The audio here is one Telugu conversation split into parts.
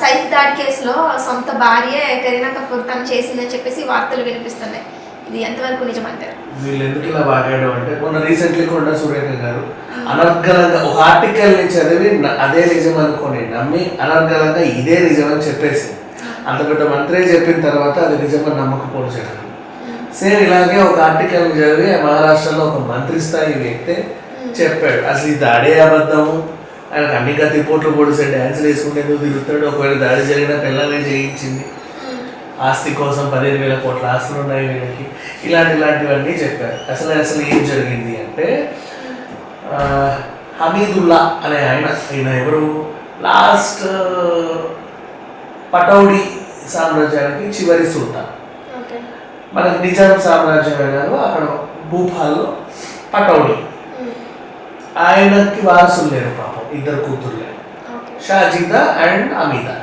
సైఫ్ దాడి కేసులో సొంత భార్య కరీనా కపూర్ తను చేసిందని చెప్పేసి వార్తలు వినిపిస్తున్నాయి. ఇది ఎంతవరకు నిజమంటారు? వీళ్ళు ఎందుకు ఇలా వాగాడు అంటే మొన్న రీసెంట్లీ కొండ సురేఖ గారు అనర్గళంగా ఒక ఆర్టికల్ని చదివి అదే నిజం అనుకొని నమ్మి అనర్గళంగా ఇదే నిజం అని చెప్పేసి అంత పెద్ద మంత్రి చెప్పిన తర్వాత అది నిజమని నమ్మకపోవడం జరిగింది. సేమ్ ఇలాగే ఒక ఆర్టికల్ చదివి మహారాష్ట్రలో ఒక మంత్రి స్థాయి వ్యక్తి చెప్పాడు అసలు ఈ దాడే అబద్ధము ఆయనకు అన్ని కత్తి పోట్లు పొడిసే డ్యాన్సులు వేసుకుంటే ఎందుకు తిరుగుతాడు? ఒకవేళ దాడి జరిగిన పిల్లలే చేయించింది ఆస్తి కోసం పదిహేను వేల కోట్ల ఆస్తులు ఉన్నాయి వీళ్ళకి. ఇలాంటి ఇలాంటివన్నీ చెప్పారు. అసలు అసలు ఏం జరిగింది అంటే హమీదుల్లా అనే ఆయన ఈయన ఎవరు? లాస్ట్ పటౌడి సామ్రాజ్యానికి చివరి సుల్తాన్. మనకి నిజాం సామ్రాజ్యం వెళ్ళారు అక్కడ భూపాల్లో పటౌడి. ఆయనకి వారసులు లేరు పాపం ఇద్దరు కూతుర్లే. ఓకే. షాజీదా అండ్ అమీదా.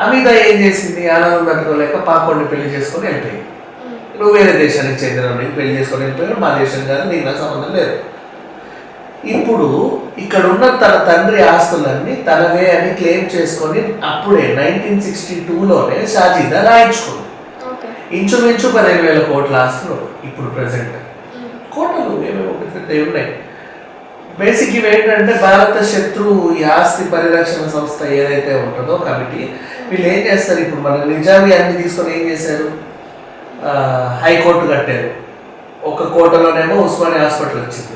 అమీదా ఏం చేసింది? ఆనందం తట్టుకోలేక పాపని పెళ్ళి చేసుకొని వెళ్ళిపోయింది. నువ్వు వేరే దేశానికి చెందిన పెళ్ళి చేసుకొని వెళ్ళిపోయావు మా దేశం కాదు నీకు నాకు సంబంధం లేదు. ఇప్పుడు ఇక్కడ ఉన్న తన తండ్రి ఆస్తులన్నీ తనవే అని క్లెయిమ్ చేసుకొని అప్పుడే నైన్టీన్ సిక్స్టీ టూలోనే షాజీదా రాయించుకుంది. ఇంచుమించు పదిహేను వేల కోట్ల ఆస్తులు ఇప్పుడు ప్రజెంట్ కోటలు ఏమేమి ఉన్నాయి. బేసిక్ ఇవి ఏంటంటే భారత శత్రు ఈ ఆస్తి పరిరక్షణ సంస్థ ఏదైతే ఉంటుందో కమిటీ వీళ్ళు ఏం చేస్తారు ఇప్పుడు మన నిజామి అన్ని తీసుకొని ఏం చేశారు? హైకోర్టు కట్టారు. ఒక కోటలోనేమో ఉస్మానియా హాస్పిటల్ వచ్చింది.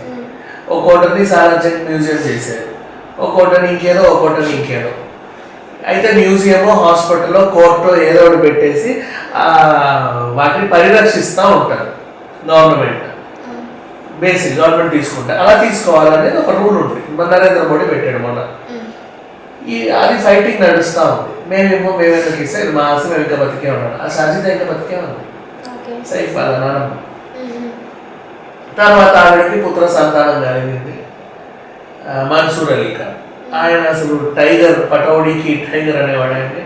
ఒక కోటని సాలార్జంగ్ మ్యూజియం చేశారు. ఒక కోటని ఇంకేదో ఒక కోటని ఇంకేదో. అయితే మ్యూజియమో హాస్పిటల్లో కోర్టు ఏదో ఒకటి పెట్టేసి వాటిని పరిరక్షిస్తూ ఉంటారు గవర్నమెంట్. బేసిక్ గవర్నమెంట్ తీసుకుంటే. అలా తీసుకోవాలనేది ఒక రూల్ ఉంది మన నరేంద్ర మోడీ పెట్టాడు మొన్న. ఈ అది ఫైటింగ్ నడుస్తూ ఉంది. మేమేమో మేము ఎందుకు ఇస్తే ఇది మా ఆస్తి మేము ఇంకా బతికే ఉన్నాడు ఆ సాజిత ఇంకా బతికే ఉంది. సైఫ్ వాళ్ళ నాన్నమ్మ తర్వాత ఆవిడకి పుత్ర సంతానం కలిగింది మన్సూర్ అలీ ఖాన్. ఆయన అసలు టైగర్ పటౌడీకి టైగర్ అనేవాడు ఆయన్ని.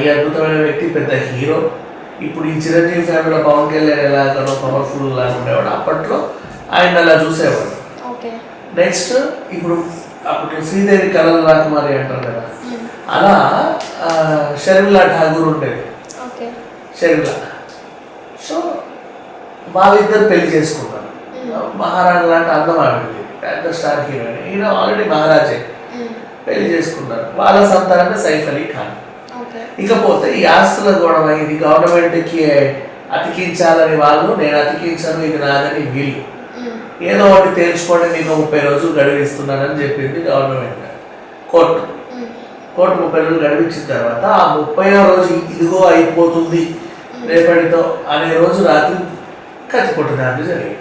ఈ అద్భుతమైన వ్యక్తి పెద్ద హీరో. ఇప్పుడు ఈ చిరంజీవి ఫ్యామిలీలో పవన్ కళ్యాణ్ ఎలాగనో పవర్ఫుల్ లాగా ఉండేవాడు. అప్పట్లో ఆయన అలా చూసేవాడు. నెక్స్ట్ ఇప్పుడు అప్పుడు శ్రీదేవి కళల రాకుమారి అంటారు కదా. అలా షర్మిలా ఠాగూర్ ఉండేది. షర్మిల. సో వాళ్ళిద్దరు పెళ్ళి చేసుకున్నారు మహారాణి లాంటి అందం ఆవిడది. పెద్ద స్టార్ హీరోయిన్ ఈయన ఆల్రెడీ మహారాజే. పెళ్ళి చేసుకున్నారు వాళ్ళ సంతానమే సైఫ్ అలీ ఖాన్. ఇకపోతే ఈ ఆస్తుల గొడవ ఇది గవర్నమెంట్కి అతికించాలని వాళ్ళు నేను అతికించాను ఇది నాదని వీళ్ళు. ఏదో ఒకటి తేల్చుకోండి నేను ముప్పై రోజులు గడువిస్తున్నానని చెప్పింది గవర్నమెంట్ కోర్టు. కోర్టు ముప్పై రోజులు గడిపించిన తర్వాత ఆ ముప్పై రోజు ఇదిగో అయిపోతుంది రేపటితో అనే రోజు రాత్రి కత్తికొట్టు దాంట్లో జరిగింది.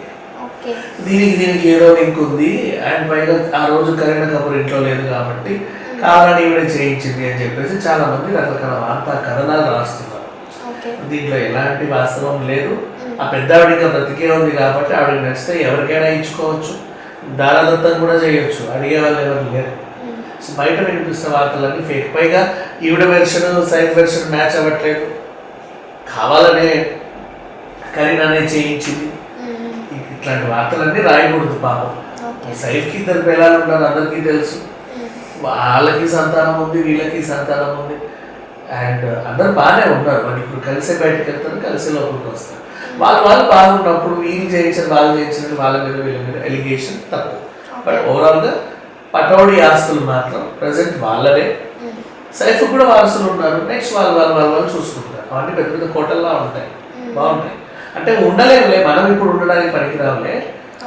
దీనికి దీనికి ఏదో లింక్ ఉంది. అండ్ పైగా ఆ రోజు కరీనా కపూర్ ఇంట్లో లేదు కాబట్టి కావాలని ఈవిడ చేయించింది అని చెప్పేసి చాలా మంది రకరకాల వార్తా కథనాలు రాస్తున్నారు దీంట్లో ఎలాంటి వాస్తవం లేదు. ఆ పెద్ద ఆవిడ బ్రతికే ఉంది కాబట్టి ఆవిడకి నచ్చితే ఎవరికైనా ఇచ్చుకోవచ్చు. దారాదత్తం కూడా చేయొచ్చు. అడిగే వాళ్ళు ఎవరు లేరు. సో బయట వినిపిస్తున్న వార్తలన్నీ ఫేక్ పైగా ఈవిడ వెర్షన్ సైడ్ వెర్షన్ మ్యాచ్ అవ్వట్లేదు. కావాలనే కరీనానే చేయించింది. ఇట్లాంటి వార్తలన్నీ రాయకూడదు పాపం. సైఫ్కి ఇద్దరు పిల్లలు ఉన్నారు. అందరికీ తెలుసు. వాళ్ళకి సంతానం ఉంది వీళ్ళకి సంతానం ఉంది. అండ్ అందరు బాగానే ఉన్నారు. మరి ఇప్పుడు కలిసే బయటకు వెళ్తారు కలిసే లోపలికి వస్తారు. వాళ్ళు వాళ్ళు బాగున్నప్పుడు వీళ్ళు చేయించిన వాళ్ళు చేయించిన వాళ్ళ మీద వీళ్ళ మీద ఎలిగేషన్ తప్పు. బట్ ఓవరాల్గా పటౌడి ఆస్తులు మాత్రం ప్రజెంట్ వాళ్ళనే సైఫ్ కూడా వారసులు ఉన్నారు. నెక్స్ట్ వాళ్ళు వాళ్ళు వాళ్ళు వాళ్ళు చూసుకుంటారు. అవన్నీ పెద్ద పెద్ద కోటల్లా ఉంటాయి. బాగుంటాయి. అంటే ఉండలేములే. మనం ఇప్పుడు ఉండడానికి పనికిరావులే.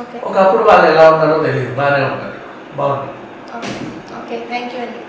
ఓకే ఒకప్పుడు వాళ్ళు ఎలా ఉన్నారో తెలియదు బాగానే ఉంటారు బాగుంటుంది ఓకే ఓకే థ్యాంక్ యూ అండి